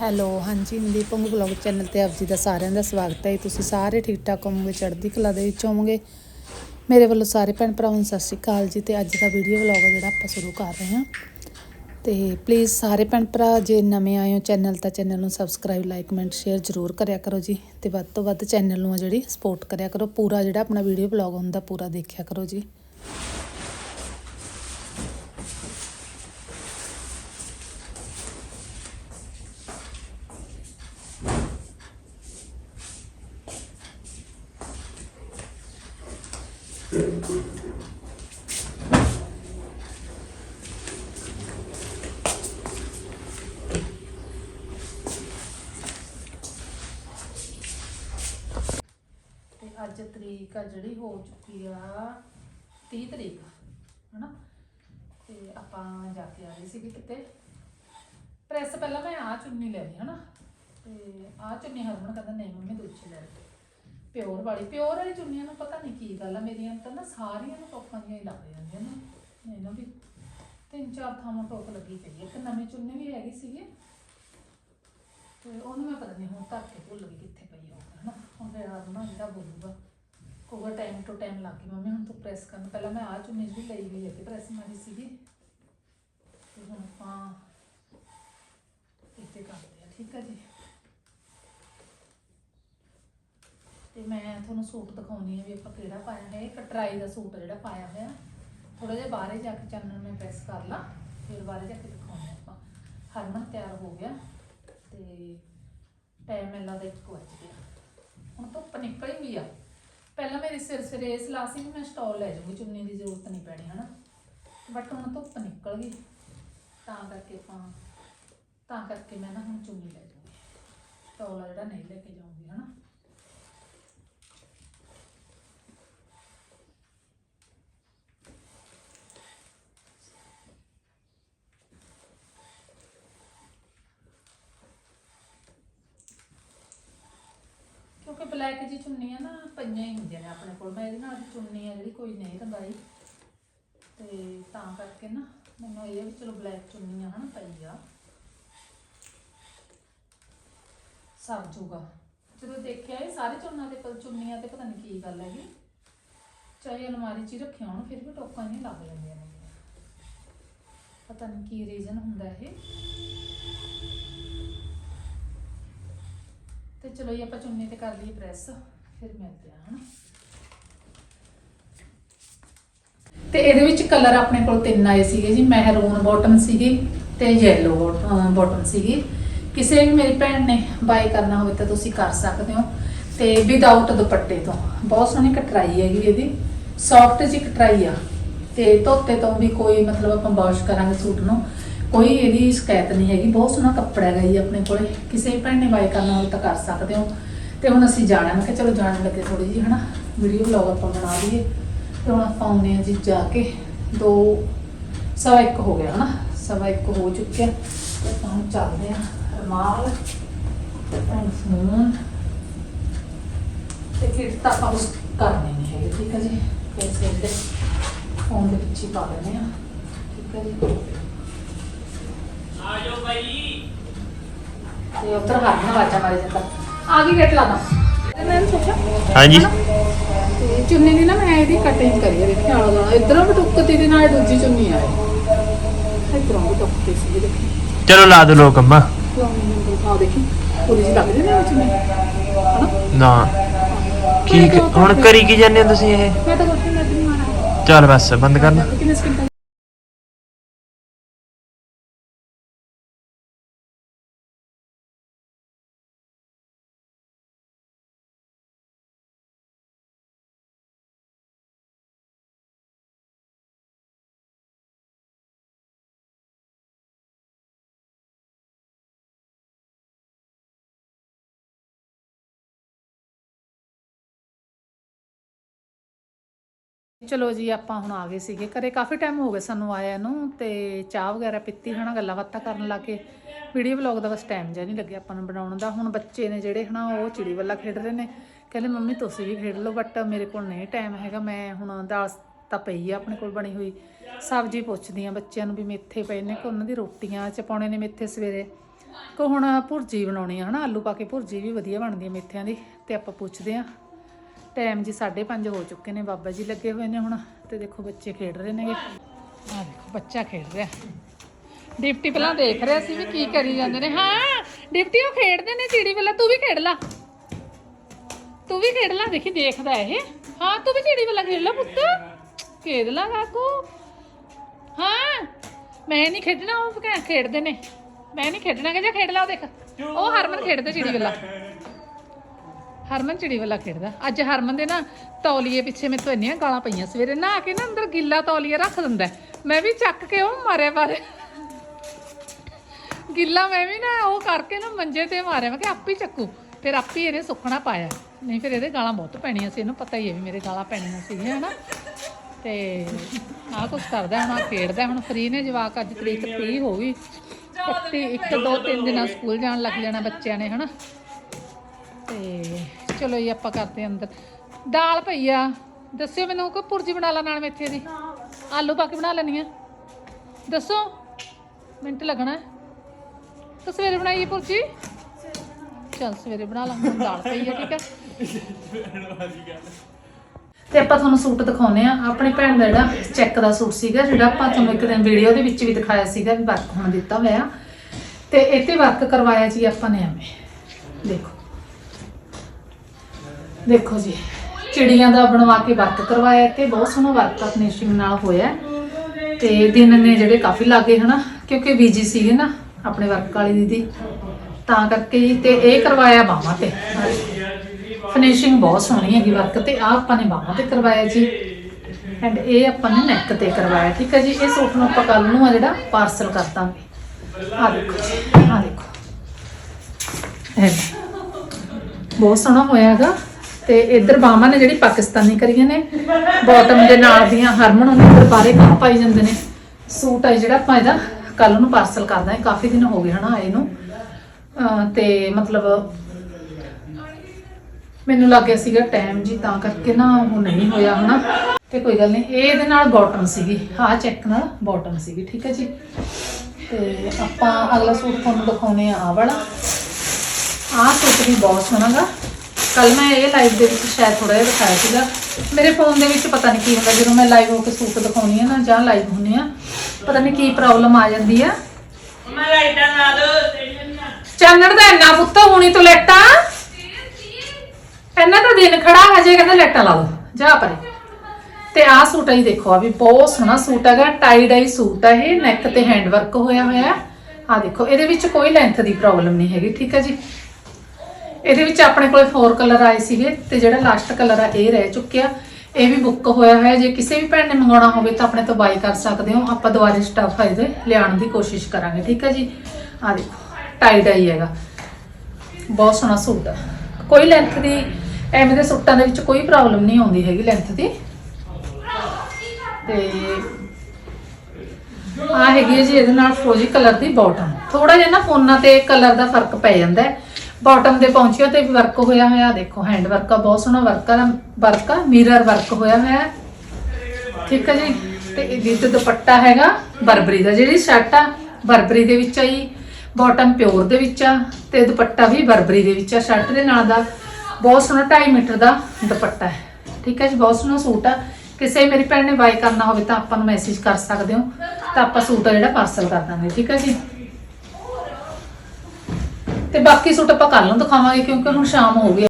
Hello, ਹਾਂਜੀ Hindi Pong vlog channel ਤੇ ਆਪ ਜੀ ਦਾ ਸਾਰਿਆਂ ਦਾ ਸਵਾਗਤ ਹੈ। ਤੁਸੀਂ ਸਾਰੇ ਠੀਕ ਠਾਕ ਹੋਵੋਗੇ, ਚੜ੍ਹਦੀ ਕਲਾ ਦੇ ਵਿੱਚ ਹੋਵੋਗੇ? ਮੇਰੇ ਵੱਲੋਂ ਸਾਰੇ ਭੈਣ ਭਰਾਵਾਂ ਨੂੰ ਸਤਿ ਸ਼੍ਰੀ ਅਕਾਲ ਜੀ ਤੇ ਅੱਜ ਦਾ ਵੀਡੀਓ ਵਲੌਗ ਹੈ ਜਿਹੜਾ ਆਪਾਂ ਸ਼ੁਰੂ ਕਰ ਰਹੇ ਹਾਂ। ਤੇ ਪਲੀਜ਼ ਸਾਰੇ ਭੈਣ ਭਰਾ, ਜੇ ਨਵੇਂ ਆਏ ਹੋ ਚੈਨਲ ਤਾਂ ਚੈਨਲ ਨੂੰ ਸਬਸਕ੍ਰਾਈਬ ਲਾਈਕ ਕਮੈਂਟ ਸ਼ੇਅਰ ਜ਼ਰੂਰ ਕਰਿਆ ਕਰੋ ਜੀ ਤੇ ਵੱਧ ਤੋਂ ਵੱਧ ਚੈਨਲ ਨੂੰ ਆ ਜਿਹੜੀ ਸਪੋਰਟ ਕਰਿਆ ਕਰੋ। ਪੂਰਾ ਜਿਹੜਾ ਆਪਣਾ ਵੀਡੀਓ ਵਲੌਗ ਹੁੰਦਾ ਪੂਰਾ ਦੇਖਿਆ ਕਰੋ ਜੀ। ਤੇ ਅੱਜ ਤਰੀਕ ਆ ਜਿਹੜੀ ਹੋ ਚੁੱਕੀ ਆ 30 ਤਰੀਕ, ਹਨਾ? ਤੇ ਆਪਾਂ ਜਾ ਕੇ ਆ ਰਹੇ ਸੀਗੇ ਕਿਤੇ। ਪ੍ਰੈਸ ਪਹਿਲਾਂ ਮੈਂ ਆ ਚੁੰਨੀ ਲੈ ਲਈ, ਹਨਾ? ਤੇ ਆ ਚੁੰਨੀ ਹਰਮਨ ਕਹਿੰਦਾ, ਨਹੀਂ ਮੰਮੀ ਦੂਜੀ ਲੈ ਲਈ। ਪਿਓਰ ਵਾਲੀ ਪਿਓਰ ਵਾਲੀ ਚੁੰਨੀਆਂ ਨੂੰ ਪਤਾ ਨਹੀਂ ਕੀ ਗੱਲ ਆ, ਮੇਰੀਆਂ ਤਾਂ ਨਾ ਸਾਰੀਆਂ ਨੂੰ ਟੋਪਾਂ ਦੀਆਂ ਹੀ ਲੱਗ ਜਾਂਦੀਆਂ ਨੇ। ਇਹਨਾਂ ਵੀ ਤਿੰਨ ਚਾਰ ਥਾਵਾਂ ਟੋਪ ਲੱਗੀ ਪਈ ਹੈ ਇੱਕ ਨਵੇਂ ਚੁੰਨੇ ਵੀ ਹੈਗੀ ਸੀਗੇ। ਤੇ ਉਹਨੂੰ ਮੈਂ ਪਤਾ ਨਹੀਂ ਹੁਣ ਧਰ ਕੇ ਭੁੱਲ ਗਈ ਕਿੱਥੇ ਪਈ ਉਹ, ਹਨਾ? ਹੁਣ ਫਿਰ ਆਪ ਨਾ ਜਿਹੜਾ ਬੋਲੂਗਾ। ਕੋਗਾ ਟਾਈਮ ਟੂ ਟਾਈਮ ਲੱਗ ਗਈ, ਮੰਮੀ ਹੁਣ ਤੂੰ ਪ੍ਰੈਸ ਕਰਨ, ਪਹਿਲਾਂ ਮੈਂ ਆ ਚੁੰਨੀ ਵੀ ਲਈ ਗਈ ਹੈ ਤੇ ਪ੍ਰੈਸ ਮਾਰੀ ਸੀਗੀ। ਤੇ ਹੁਣ ਆਪਾਂ ਇੱਥੇ ਕਰਦੇ ਆ, ਠੀਕ ਹੈ ਜੀ? ਤੇ ਮੈਂ ਤੁਹਾਨੂੰ ਸੂਟ ਦਿਖਾਉਣੀ ਹੈ ਵੀ ਆਪਾਂ ਕਿਹੜਾ ਪਾਇਆ ਹੈ ਇਹ ਕਟਰਾਈ ਦਾ ਸੂਟ ਜਿਹੜਾ ਪਾਇਆ ਹੋਇਆ। ਥੋੜਾ ਜਿਹਾ ਬਾਹਰੇ ਜਾ ਕੇ ਚੰਨਨ ਮੈਂ ਪ੍ਰੈਸ ਕਰ ਲਾਂ, ਫਿਰ ਬਾਹਰੇ ਜਾ ਕੇ ਦਿਖਾਉਣੀ ਆਪਾਂ। ਹਰਮਨ ਤਿਆਰ ਹੋ ਗਿਆ ਤੇ ਟਾਈਮ ਮੈਨੂੰ ਲੱਗਦਾ ਇੱਕ ਵੱਜ ਗਿਆ। ਹੁਣ ਧੁੱਪ ਨਿਕਲ ਹੋਈ ਆ। ਪਹਿਲਾਂ ਮੇਰੇ ਸਿਰ ਸਿਰੇ ਇਸ ਲਾ ਸੀ ਵੀ ਮੈਂ ਸਟਾਲ ਲੈ ਜਾਊਂਗੀ, ਚੁੰਨੀ ਦੀ ਜ਼ਰੂਰਤ ਨਹੀਂ ਪੈਣੀ, ਹਨਾ? ਬਟ ਹੁਣ ਧੁੱਪ ਨਿਕਲ ਗਈ। ਤਾਂ ਕਰਕੇ ਆਪਾਂ, ਤਾਂ ਕਰਕੇ ਮੈਂ ਨਾ ਹੁਣ ਚੁੰਨੀ ਲੈ ਜਾਊਂਗੀ। ਸਟਾਲ ਆ ਜਿਹੜਾ ਨਹੀਂ ਲੈ ਕੇ ਜਾਊਂਗੀ, ਹਨਾ? ਕਿਉਂਕਿ ਬਲੈਕ ਜੀ ਚੁੰਨੀਆਂ ਨਾ, ਪਈਆਂ ਹੀ ਹੁੰਦੀਆਂ ਨੇ ਆਪਣੇ ਕੋਲ। ਮੈਂ ਇਹਦੇ ਨਾਲ ਦੀ ਚੁੰਨੀ ਆ ਜਿਹੜੀ ਕੋਈ ਨਹੀਂ ਲੰਬਾਈ ਤੇ ਤਾਂ ਕਰਕੇ ਨਾ, ਮੈਨੂੰ ਇਹ ਵੀ ਚਲੋ ਬਲੈਕ ਚੁੰਨੀ ਆ ਹਨਾ ਪਈ ਆ। ਸਰ ਜੂਗਾ। ਜਦੋਂ ਦੇਖਿਆ ਇਹ ਸਾਰੇ ਚੁੰਨਾਂ ਦੇ ਪਰ ਚੁੰਨੀਆਂ ਤੇ ਪਤਾ ਨਹੀਂ ਕੀ ਗੱਲ ਹੈਗੀ। ਚਾਹੇ ਅਲਮਾਰੀ 'ਚ ਹੀ ਰੱਖਿਆ ਹੋਣ, ਫਿਰ ਵੀ ਟੋਕਾਂ ਨਹੀਂ ਲੱਗ ਜਾਂਦੀਆਂ ਨੇ ਪਤਾ ਨਹੀਂ ਕੀ ਰੀਜ਼ਨ ਹੁੰਦਾ ਇਹ। ਤੇ ਚਲੋ ਜੀ, ਆਪਾਂ ਚੁੰਨੀ ਤੇ ਕਰ ਲਈਏ ਪ੍ਰੈਸ, ਫਿਰ ਮਿਲਦੇ ਆ ਹਨਾ। ਤੇ ਇਹਦੇ ਵਿੱਚ ਕਲਰ ਆਪਣੇ ਕੋਲ ਤਿੰਨ ਆਏ ਸੀਗੇ ਜੀ, ਮਹਿਰੂਨ ਬਾਟਮ ਸੀਗੀ ਤੇ ਯੈਲੋ ਬਾਟਮ ਸੀਗੀ। ਕਿਸੇ ਵੀ ਮੇਰੀ ਭੈਣ ਨੇ ਬਾਈ ਕਰਨਾ ਹੋਵੇ ਤਾਂ ਤੁਸੀਂ ਕਰ ਸਕਦੇ ਹੋ। ਤੇ ਵਿਦਆਊਟ ਦੁਪੱਟੇ ਤੋਂ, ਬਹੁਤ ਸੋਹਣੀ ਕਟਰਾਈ ਹੈਗੀ ਇਹਦੀ ਸੌਫਟ ਜਿਹੀ ਕਟਰਾਈ ਆ। ਤੇ ਧੋਤੇ ਤੋਂ ਵੀ ਕੋਈ ਮਤਲਬ ਆਪਾਂ ਵਾਸ਼ ਕਰਾਂਗੇ ਸੂਟ ਨੂੰ। ਕੋਈ ਇਹਦੀ ਸ਼ਿਕਾਇਤ ਨਹੀਂ ਹੈਗੀ, ਬਹੁਤ ਸੋਹਣਾ ਕੱਪੜਾ ਹੈਗਾ ਜੀ ਆਪਣੇ ਕੋਲੇ। ਕਿਸੇ ਵੀ ਭੈਣ ਨੇ ਬਾਈ ਕਰਨਾ ਹੋਵੇ ਤਾਂ ਕਰ ਸਕਦੇ ਹੋ। ਤੇ ਹੁਣ ਅਸੀਂ ਜਾਣਾ, ਮੈਂ ਕਿਹਾ ਚਲੋ ਜਾਣ ਲੱਗੇ ਥੋੜੀ ਜਿਹੀ, ਹਨਾ? ਵੀਡੀਓ ਵਲੌਗ ਆਪਾਂ ਬਣਾ ਲਈਏ। ਤੇ ਹੁਣ ਆਪਾਂ ਆਉਂਦੇ ਹਾਂ ਜੀ ਜਾ ਕੇ। ਦੋ, ਸਵਾ ਇੱਕ ਹੋ ਗਿਆ, ਹਨਾ? ਸਵਾ ਇੱਕ ਹੋ ਚੁੱਕਿਆ। ਤੇ ਆਪਾਂ ਹੁਣ ਚੱਲਦੇ ਹਾਂ ਰਮਾਲ ਫੋਨ ਤੇ ਫਿਰ ਤਾਂ ਆਪਾਂ ਕੁਛ ਕਰਨੇ ਨਹੀਂ ਹੈਗੇ, ਠੀਕ ਹੈ ਜੀ? ਪੈਸੇ ਦੇ ਫੋਨ ਦੇ ਵਿੱਚ ਹੀ ਪਾ ਲੈਣੇ ਆ ਠੀਕ ਹੈ ਜੀ ਆਜੋ ਬਾਈ ਤੇ ਉੱਧਰ ਹੱਥ ਨਾਲ ਵਾਜਾ ਮਾਰੇ ਜਾਂਦਾ ਆ ਗਈ ਗੇਟ ਲਾਦਾ ਮੈਂ ਸੋਚਿਆ ਹਾਂਜੀ ਤੇ ਚੁੰਨੀ ਦੀ ਨਾ ਮੈਂ ਇਹਦੀ ਕਟਿੰਗ ਕਰੀ ਹੈ ਦੇਖੀ ਆਲਾ ਦਾਲਾ ਇਧਰੋਂ ਵੀ ਟੁੱਕਤੀ ਦੇ ਨਾਲ ਦੂਜੀ ਚੁੰਨੀ ਆ ਇਧਰੋਂ ਵੀ ਟੁੱਕਤੀ ਸੀ ਦੇਖੀ ਚਲੋ ਲਾ ਦੋ ਲੋਕ ਅੰਮਾ ਆ ਦੇਖੀ ਪੂਰੀ ਜੀ ਲੱਗਦੀ ਨਾ ਚੁੰਨੀ ਹਨਾ ਨਾ ਕੀ ਹੁਣ ਕਰੀ ਕੀ ਜਾਂਦੇ ਹੋ ਤੁਸੀਂ ਇਹ ਮੈਂ ਤਾਂ ਕੁਝ ਨਹੀਂ ਲੱਗੀ ਮਾਰਾ ਚੱਲ ਬਸ ਬੰਦ ਕਰਨਾ ਚਲੋ ਜੀ, ਆਪਾਂ ਹੁਣ ਆ ਗਏ ਸੀਗੇ। ਘਰੇ ਕਾਫੀ ਟਾਈਮ ਹੋ ਗਿਆ ਸਾਨੂੰ ਆਇਆ ਨੂੰ ਤੇ ਚਾਹ ਵਗੈਰਾ ਪੀਤੀ, ਹਨਾ, ਗੱਲਾਂ ਬਾਤਾਂ ਕਰਨ ਲੱਗ। ਕੇ ਵੀਡੀਓ ਵਲੌਗ ਦਾ ਬਸ ਟਾਈਮ ਜਿਹਾ ਨਹੀਂ ਲੱਗਿਆ ਆਪਾਂ ਨੂੰ ਬਣਾਉਣ ਦਾ। ਹੁਣ ਬੱਚੇ ਨੇ ਜਿਹੜੇ, ਹਨਾ, ਉਹ ਚਿੜੀ ਵੱਲਾ ਖੇਡ ਰਹੇ ਨੇ। ਕਹਿੰਦੇ, ਮੰਮੀ, ਤੁਸੀਂ ਵੀ ਖੇਡ ਲਓ ਬਟ ਮੇਰੇ ਕੋਲ ਨਹੀਂ ਟਾਈਮ ਹੈਗਾ। ਮੈਂ ਹੁਣ ਦਾਲ ਤਾਂ ਪਈ ਆ ਆਪਣੇ ਕੋਲ ਬਣੀ ਹੋਈ। ਸਬਜ਼ੀ ਪੁੱਛਦੀ ਆ ਬੱਚਿਆਂ ਨੂੰ ਵੀ ਮੇਥੇ ਪਏ ਨੇ ਕਿ ਉਹਨਾਂ ਦੀ ਰੋਟੀਆਂ ਚ ਪਾਉਣੇ ਨੇ ਮੇਥੇ ਸਵੇਰੇ। ਕੋ ਹੁਣ ਭੁਰਜੀ ਬਣਾਉਣੀ ਆ, ਹਨਾ, ਆਲੂ ਪਾ ਕੇ ਭੁਰਜੀ ਵੀ ਵਧੀਆ ਬਣਦੀ ਹੈ ਮੇਥਿਆਂ ਦੀ। ਤੇ ਆਪਾਂ ਪੁੱਛਦੇ ਆ ਟਾਈਮ ਜੀ 5:30 ਹੋ ਚੁੱਕੇ ਨੇ, ਬਾਬਾ ਜੀ ਲੱਗੇ ਹੋਏ ਨੇ ਹੁਣ ਤੇ ਦੇਖੋ ਬੱਚੇ ਖੇਡ ਰਹੇ ਨੇਗੇ। ਆ ਦੇਖੋ, ਬੱਚਾ ਖੇਡ ਰਿਹਾ। ਡਿਪਟੀ ਪਹਿਲਾਂ ਦੇਖ ਰਿਹਾ ਸੀ ਵੀ ਕੀ ਕਰੀ ਜਾਂਦੇ ਨੇ। ਹਾਂ, ਡਿਪਟੀ ਉਹ ਖੇਡਦੇ ਨੇ ਚਿੜੀ ਵਾਲਾ, ਤੂੰ ਵੀ ਖੇਡ ਲਾ। ਤੂੰ ਵੀ ਖੇਡ ਲਾ, ਦੇਖੀ ਦੇਖਦਾ ਇਹ। ਹਾਂ, ਤੂੰ ਵੀ ਚਿੜੀ ਵਾਲਾ ਖੇਡ ਲਾ ਪੁੱਤ। ਖੇਡ ਲਾ ਕਾਕੂ। ਹਾਂ, ਮੈਂ ਨਹੀਂ ਖੇਡਣਾ, ਉਹ ਕਹਿ- ਖੇਡਦੇ ਨੇ। ਮੈਂ ਨਹੀਂ ਖੇਡਣਾ ਕਿ ਜਾ ਖੇਡ ਲਾ, ਉਹ ਦੇਖ। ਉਹ ਹਰਮਨ ਖੇਡਦਾ ਚਿੜੀ ਵਾਲਾ। ਹਰਮਨ ਚਿੜੀ ਵਾਲਾ ਖੇਡਦਾ। ਅੱਜ ਹਰਮਨ ਦੇ ਨਾ ਤੌਲੀਏ ਪਿੱਛੇ ਮੈਨੂੰ ਇੰਨੀਆਂ ਗਾਲਾਂ ਪਈਆਂ। ਸਵੇਰੇ ਨਹਾ ਕੇ ਨਾ ਅੰਦਰ ਗਿੱਲਾ ਤੌਲੀਆ ਰੱਖ ਦਿੰਦਾ ਮੈਂ ਵੀ ਚੱਕ ਕੇ ਉਹ ਮਾਰਿਆ ਮਾਰੇ ਗਿੱਲਾ ਮੈਂ ਵੀ ਨਾ ਉਹ ਕਰਕੇ ਨਾ ਮੰਜੇ ਤੇ ਮਾਰਿਆ। ਮੈਂ ਕਿ ਆਪੇ ਹੀ ਚੱਕੂ। ਫਿਰ ਆਪੇ ਹੀ ਇਹਨੇ ਸੁੱਕਣਾ ਪਾਇਆ। ਨਹੀਂ ਫਿਰ ਇਹਦੇ ਗਾਲਾਂ ਬਹੁਤ ਪੈਣੀਆਂ ਸੀ। ਇਹਨੂੰ ਪਤਾ ਹੀ ਹੈ ਵੀ ਮੇਰੇ ਗਾਲਾਂ ਪੈਣੀਆਂ ਸੀਗੀਆਂ ਹਨਾ? ਤੇ ਆਹ ਕੁਛ ਕਰਦਾ ਹੁਣ ਆਹ ਖੇਡਦਾ ਹੁਣ ਫ੍ਰੀ ਨੇ ਜਵਾਕ, ਅੱਜ ਤਰੀਕ 30 ਹੋ ਗਈ। 31 ਇੱਕ, ਦੋ, ਤਿੰਨ ਦਿਨਾਂ ਸਕੂਲ ਜਾਣ ਲੱਗ ਜਾਣਾ ਬੱਚਿਆਂ ਨੇ, ਹਨਾ? ਤੇ ਚਲੋ ਜੀ, ਆਪਾਂ ਕਰਦੇ ਹਾਂ ਅੰਦਰ। ਦਾਲ ਪਈ ਆ। ਦੱਸਿਓ ਮੈਨੂੰ ਕਿ ਪੁਰਜੀ ਬਣਾ ਲਾ ਨਾਲ ਮੇਥੇ ਦੀ। ਆਲੂ ਪਾ ਕੇ ਬਣਾ ਲੈਣੀ ਆ ਦੱਸੋ, ਮਿੰਟ ਲੱਗਣਾ ਤਾਂ ਸਵੇਰੇ ਬਣਾਈਏ ਪੁਰਜੀ? ਚਲ ਸਵੇਰੇ ਬਣਾ ਲਾ, ਹੁਣ ਦਾਲ ਪਈ ਆ, ਠੀਕ ਹੈ। ਤੇ ਆਪਾਂ ਤੁਹਾਨੂੰ ਸੂਟ ਦਿਖਾਉਨੇ ਆ ਆਪਣੀ ਭੈਣ ਦਾ ਜਿਹੜਾ ਚੈੱਕ ਦਾ ਸੂਟ ਸੀਗਾ, ਜਿਹੜਾ ਆਪਾਂ ਤੁਹਾਨੂੰ ਇੱਕ ਦਿਨ ਵੀਡੀਓ ਦੇ ਵਿੱਚ ਵੀ ਦਿਖਾਇਆ ਸੀਗਾ, ਵੀ ਵਰਕ ਹੁਣ ਦਿੱਤਾ ਹੋਇਆ। ਤੇ ਇਹ ਤੇ ਵਰਕ ਕਰਵਾਇਆ ਜੀ ਆਪਾਂ ਨੇ ਐਵੇਂ। ਦੇਖੋ। ਦੇਖੋ ਜੀ, ਚਿੜੀਆਂ ਦਾ ਬਣਵਾ ਕੇ ਵਰਕ ਕਰਵਾਇਆ ਤੇ ਬਹੁਤ ਸੋਹਣਾ ਵਰਕ ਫਿਨਿਸ਼ਿੰਗ ਨਾਲ ਹੋਇਆ। ਤੇ ਦਿਨ ਨੇ ਜਿਹੜੇ ਕਾਫੀ ਲੱਗੇ ਹਨਾ, ਕਿਉਂਕਿ ਬੀਜੀ ਸੀਗੇ ਨਾ, ਆਪਣੇ ਵਰਕ ਵਾਲੀ ਦੀਦੀ। ਤਾਂ ਕਰਕੇ ਜੀ ਤੇ ਇਹ ਕਰਵਾਇਆ ਬਾਹਾਂ ਤੇ। ਫਿਨਿਸ਼ਿੰਗ ਬਹੁਤ ਸੋਹਣੀ ਹੈਗੀ ਵਰਕ ਤੇ ਆ ਆਪਾਂ ਨੇ ਬਾਹਾਂ ਤੇ ਕਰਵਾਇਆ ਜੀ। ਐਂਡ ਇਹ ਆਪਾਂ ਨੇ ਨੈਕ ਤੇ ਕਰਵਾਇਆ, ਠੀਕ ਹੈ ਜੀ? ਇਹ ਸੂਟ ਨੂੰ ਆਪਾਂ ਕੱਲ ਨੂੰ ਆ ਜਿਹੜਾ ਪਾਰਸਲ ਕਰ ਦਾਂਗੇ। ਆ ਦੇਖੋ ਜੀ ਆ ਦੇਖੋ। ਇਹ ਬਹੁਤ ਸੋਹਣਾ ਹੋਇਆਗਾ ਤੇ ਇੱਧਰ ਬਾਹਾਂ ਨੇ ਜਿਹੜੀ ਪਾਕਿਸਤਾਨੀ ਕਰੀਆਂ ਨੇ ਬਾਟਮ ਦੇ ਨਾਲ ਦੀਆਂ ਹਰਮਨ, ਉਹਨੇ ਇੱਧਰ ਬਾਰੇ ਕੰਮ ਪਾਈ ਜਾਂਦੇ ਨੇ। ਸੂਟ ਹੈ ਜਿਹੜਾ ਆਪਾਂ ਇਹਦਾ ਕੱਲ ਨੂੰ ਪਾਰਸਲ ਕਰਦਾ ਹੈ, ਕਾਫੀ ਦਿਨ ਹੋ ਗਏ ਹਨਾ ਆਏ ਨੂੰ। ਅਹ ਤੇ ਮਤਲਬ ਮੈਨੂੰ ਲੱਗਿਆ ਸੀਗਾ ਟਾਈਮ ਜੀ, ਤਾਂ ਕਰਕੇ ਨਾ ਉਹ ਨਹੀਂ ਹੋਇਆ ਹਨਾ। ਤੇ ਕੋਈ ਗੱਲ ਨਹੀਂ, ਇਹ ਇਹਦੇ ਨਾਲ ਬਾਟਮ ਸੀਗੀ, ਆਹ ਚੈੱਕ ਨਾਲ ਬਾਟਮ ਸੀਗੀ, ਠੀਕ ਹੈ ਜੀ। ਤੇ ਆਪਾਂ ਅਗਲਾ ਸੂਟ ਤੁਹਾਨੂੰ ਦਿਖਾਉਨੇ ਆ ਆਹ ਵਾਲਾ। ਆਹ ਸੂਟ ਵੀ ਬਹੁਤ ਸੋਹਣਾਗਾ ਕੱਲ ਮੈਂ ਇਹ ਲਾਈਵ ਦੇ ਵਿੱਚ ਸ਼ਾਇਦ ਥੋੜਾ ਜਿਹਾ ਦਿਖਾਇਆ ਸੀਗਾ। ਮੇਰੇ ਫੋਨ ਦੇ ਵਿੱਚ ਪਤਾ ਨਹੀਂ ਕੀ ਹੁੰਦਾ ਜਦੋਂ ਮੈਂ ਲਾਈਵ ਹੋ ਕੇ ਸੂਟ ਦਿਖਾਉਣੀ ਆ ਨਾ ਜਾਂ ਲਾਈਵ ਹੁੰਨੀ ਆ ਪਤਾ ਨਹੀਂ ਕੀ ਪ੍ਰੋਬਲਮ ਆ ਜਾਂਦੀ ਆ। ਮੈਂ ਲਾਈਟਾਂ ਲਾ ਦੋ ਚਾਨਣ ਦਾ ਇੰਨਾ ਪੁੱਤ ਹੁਣੀ ਤੋਂ ਲੈਟਾ ਇਹਨਾਂ ਤਾਂ ਦਿਨ ਖੜਾ ਹਜੇ ਕਹਿੰਦਾ ਲੈਟਾ ਲਾ ਦੋ ਜਾ ਪਰੇ। ਤੇ ਆਹ ਸੂਟ ਹੀ ਦੇਖੋ ਆ ਵੀ ਬਹੁਤ ਸੋਹਣਾ ਸੂਟ ਹੈਗਾ ਟਾਈ ਡਾਈ ਸੂਟ ਹੈ ਇਹ ਨੈਕ ਤੇ ਹੈਂਡ ਵਰਕ ਹੋਇਆ ਹੋਇਆ। ਆ ਦੇਖੋ ਇਹਦੇ ਵਿੱਚ ਕੋਈ ਲੈਂਥ ਦੀ ਪ੍ਰੋਬਲਮ ਨਹੀਂ ਹੈਗੀ ਠੀਕ ਹੈ ਜੀ। ਇਹਦੇ ਵਿੱਚ ਆਪਣੇ ਕੋਲੇ ਫੋਰ ਕਲਰ ਆਏ ਸੀਗੇ ਤੇ ਜਿਹੜਾ ਲਾਸਟ ਕਲਰ ਆ ਇਹ ਰਹਿ ਚੁੱਕਿਆ। ਇਹ ਵੀ ਬੁੱਕ ਹੋਇਆ ਹੋਇਆ ਜੇ ਕਿਸੇ ਵੀ ਭੈਣ ਨੇ ਮੰਗਾਉਣਾ ਹੋਵੇ ਤਾਂ ਆਪਣੇ ਤੋਂ ਬਾਈ ਕਰ ਸਕਦੇ ਹੋ। ਆਪਾਂ ਦੁਬਾਰੇ ਸਟਾਫ ਇਹਦੇ ਲਿਆਉਣ ਦੀ ਕੋਸ਼ਿਸ਼ ਕਰਾਂਗੇ, ਠੀਕ ਹੈ ਜੀ? ਆ ਦੇਖੋ ਟਾਈ ਡਾਈ ਹੈਗਾ ਬਹੁਤ ਸੋਹਣਾ ਸੂਟ ਹੈ ਕੋਈ ਲੈਂਥ ਦੀ ਐਵੇਂ ਦੇ ਸੂਟਾਂ ਦੇ ਵਿੱਚ ਕੋਈ ਪ੍ਰੋਬਲਮ ਨਹੀਂ ਆਉਂਦੀ ਹੈਗੀ ਲੈਂਥ ਦੀ। ਤੇ ਆ ਹੈਗੀ ਹੈ ਜੀ ਇਹਦੇ ਨਾਲ ਫਰੋਜੀ ਕਲਰ ਦੀ ਬਾਟਮ ਥੋੜਾ ਜਿਹਾ ਨਾ ਫੋਨਾਂ ਤੇ ਕਲਰ ਦਾ ਫ਼ਰਕ ਪੈ ਜਾਂਦਾ ਹੈ। ਬਾਟਮ 'ਤੇ ਪਹੁੰਚਿਆ ਤੇ ਵਰਕ ਹੋਇਆ ਹੋਇਆ, ਦੇਖੋ ਹੈਂਡ ਵਰਕ ਆ, ਬਹੁਤ ਸੋਹਣਾ ਵਰਕ ਆ ਵਰਕ ਆ ਮਿਰਰ ਵਰਕ ਹੋਇਆ ਹੋਇਆ ਠੀਕ ਹੈ ਜੀ? ਤੇ ਇਹਦੇ ਤੇ ਦੁਪੱਟਾ ਹੈਗਾ ਬਰਬਰੀ ਦਾ ਜਿਹੜੀ ਸ਼ਰਟ ਆ ਬਰਬਰੀ ਦੇ ਵਿੱਚ ਆਈ ਬਾਟਮ ਪਿਓਰ ਦੇ ਵਿੱਚ ਆ, ਤੇ ਦੁਪੱਟਾ ਵੀ ਬਰਬਰੀ ਦੇ ਵਿੱਚ ਆ ਸ਼ਰਟ ਦੇ ਨਾਲ ਦਾ। ਬਹੁਤ ਸੋਹਣਾ 2.5 ਮੀਟਰ ਦਾ ਦੁਪੱਟਾ ਹੈ। ਠੀਕ ਹੈ ਜੀ? ਬਹੁਤ ਸੋਹਣਾ ਸੂਟ ਆ। ਕਿਸੇ ਮੇਰੀ ਭੈਣ ਨੇ ਬਾਈ ਕਰਨਾ ਹੋਵੇ ਤਾਂ ਆਪਾਂ ਨੂੰ ਮੈਸੇਜ ਕਰ ਸਕਦੇ ਹੋ, ਤਾਂ ਆਪਾਂ ਸੂਟ ਆ ਜਿਹੜਾ ਪਾਰਸਲ ਕਰ ਦਾਂਗੇ। ਠੀਕ ਹੈ ਜੀ? ਤੇ ਬਾਕੀ ਸੂਟ ਆਪਾਂ ਕੱਲ ਨੂੰ ਦਿਖਾਵਾਂਗੇ ਕਿਉਂਕਿ ਹੁਣ ਸ਼ਾਮ ਹੋ ਗਈ